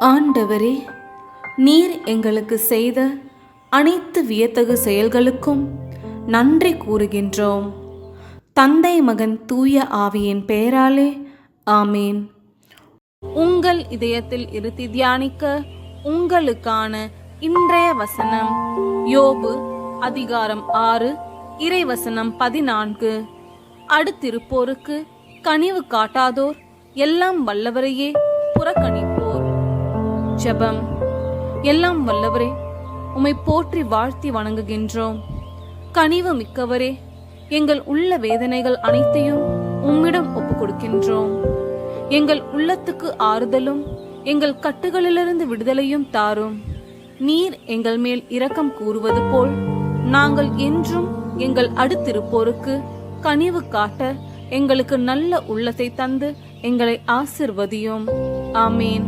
ஆண்டவரே நீர் எங்களுக்கு செய்த அனைத்து வியத்தகு செயல்களுக்கும் நன்றி கூறுகின்றோம். தந்தை மகன் தூய ஆவியின் பெயராலே ஆமேன். உங்கள் இதயத்தில் இருத்தி தியானிக்க உங்களுக்கான இன்றைய வசனம் யோபு அதிகாரம் ஆறு இறைவசனம் பதினான்கு. அடுத்திருப்போருக்கு கனிவு காட்டாதோர் எல்லாம் வல்லவரையே புறக்கணிப்போர். ஜெபம். எல்லாம் வல்லவரே உமை போற்றி வாழ்த்தி வணங்குகின்றோம். கனிவு மிக்கவரே எங்கள் உள்ள வேதனைகள் அனைத்தையும் உம்மிடம் ஒப்பு கொடுக்கின்றோம் எங்கள் உள்ளத்துக்கு ஆறுதலும் எங்கள் கட்டுகளிலிருந்து விடுதலையும் தாரும். நீர் எங்கள் மேல் இரக்கம் கூறுவது போல் நாங்கள் என்றும் எங்கள் அடுத்திருப்போருக்கு கனிவு காட்ட எங்களுக்கு நல்ல உள்ளத்தை தந்து எங்களை ஆசிர்வதியும். ஆமேன்.